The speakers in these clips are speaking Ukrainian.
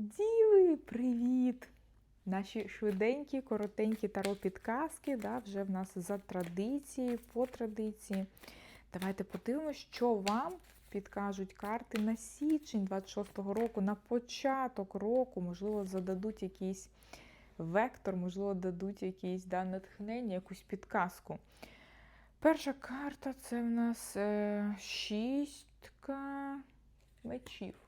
Діви, привіт! Наші швиденькі, коротенькі таро підказки, да, вже в нас за традицією, по традиції. Давайте подивимося, що вам підкажуть карти на січень 26-го року, на початок року, можливо, зададуть якийсь вектор, можливо, дадуть якийсь да, натхнення, якусь підказку. Перша карта це в нас е, шістка мечів.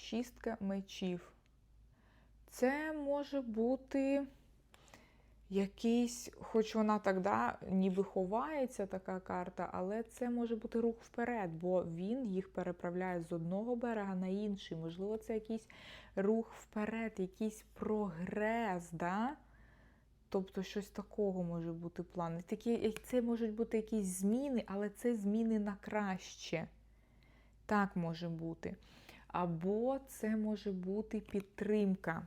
Шістка мечів. Це може бути якийсь, хоч вона да, ніби ховається така карта, але це може бути рух вперед, бо він їх переправляє з одного берега на інший. Можливо, це якийсь рух вперед, якийсь прогрес. Да? Тобто щось такого може бути план. Такі, це можуть бути якісь зміни, але це зміни на краще. Так може бути. Або це може бути підтримка,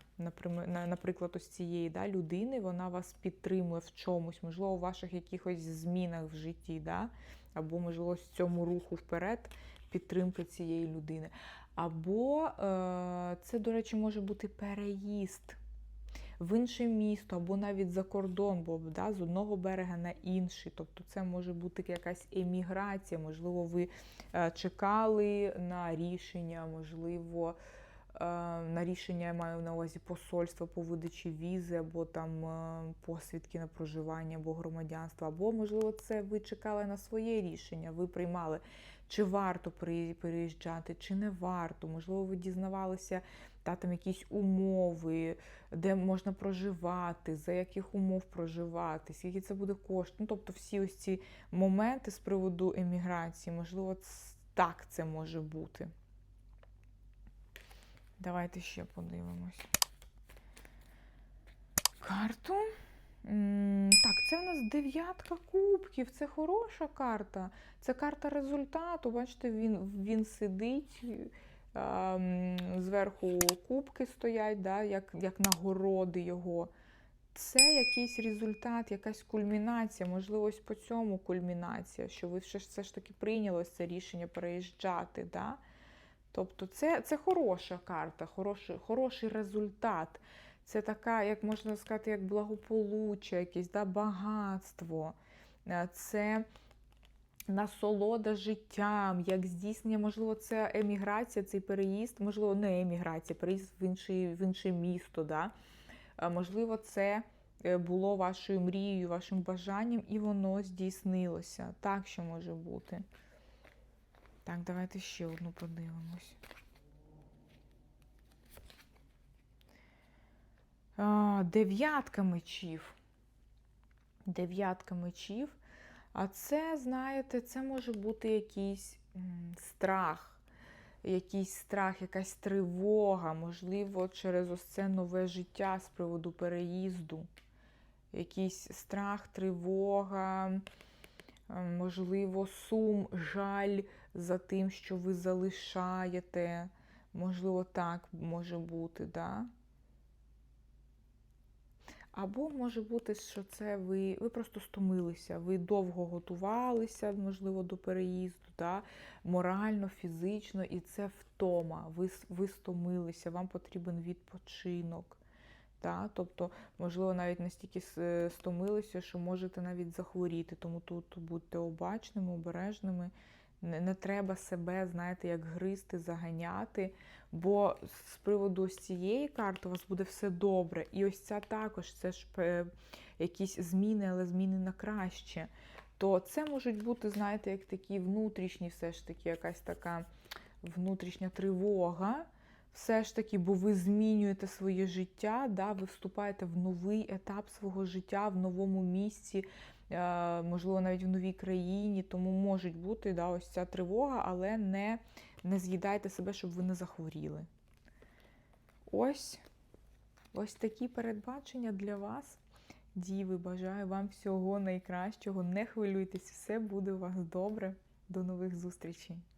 наприклад, ось цієї да, людини, вона вас підтримує в чомусь, можливо, у ваших якихось змінах в житті, да? або, можливо, в цьому руху вперед підтримка цієї людини. Або е, це, до речі, може бути переїзд в інше місто, або навіть за кордон, бо да, з одного берега на інший. Тобто це може бути якась еміграція, можливо, ви е, чекали на рішення, можливо, на рішення я маю на увазі посольства по видачі візи, або там е, посвідки на проживання, або громадянство, або, можливо, це ви чекали на своє рішення, ви приймали. Чи варто переїжджати, чи не варто, можливо, ви дізнавалися та там якісь умови, де можна проживати, за яких умов проживати, скільки це буде коштувати. Ну, тобто всі ось ці моменти з приводу еміграції, можливо, так це може бути. Давайте ще подивимось. Карту. Так, це у нас дев'ятка кубків, це хороша карта. Це карта результату. Бачите, він він сидить, зверху кубки стоять, да, як як нагороди його. Це якийсь результат, якась кульмінація, можливо, ось по цьому кульмінація, що ви все, все ж таки прийняли це рішення переїжджати. Да? Тобто це це хороша карта, хороший, хороший результат. Це така, як можна сказати, як благополуччя, якесь да, багатство. Це насолода життям, як здійснення, можливо, це еміграція, цей переїзд, можливо, не еміграція, переїзд в інше, в інше місто. Да? Можливо, це е, було вашою мрією, вашим бажанням, і воно здійснилося. Так що може бути. Так, давайте ще одну подивимось. Дев'ятка мечів. Дев'ятка мечів. А це, знаєте, це може бути якийсь страх, якийсь страх, якась тривога, можливо, через ось це нове життя з приводу переїзду. Якийсь страх, тривога, можливо, сум, жаль за тим, що ви залишаєте. Можливо, так може бути, да? Або може бути, що це ви ви просто стомилися, ви довго готувалися, можливо, до переїзду, да? морально, фізично, і це втома. Ви ви стомилися, вам потрібен відпочинок. Да? Тобто, можливо, навіть настільки стомилися, що можете навіть захворіти. Тому тут будьте обачними, обережними. Не, треба себе, знаєте, як гризти, заганяти. Бо з приводу ось цієї карти у вас буде все добре. І ось ця також це ж е, якісь зміни, але зміни на краще. То це можуть бути, знаєте, як такі внутрішні, все ж таки, якась така внутрішня тривога. Все ж таки, бо ви змінюєте своє життя, да, ви вступаєте в новий етап свого життя в новому місці, Е, можливо, навіть в новій країні, тому можуть бути да, ось ця тривога, але не, не з'їдайте себе, щоб ви не захворіли. Ось ось такі передбачення для вас. Діви, бажаю вам всього найкращого. Не хвилюйтесь, все буде у вас добре. До нових зустрічей!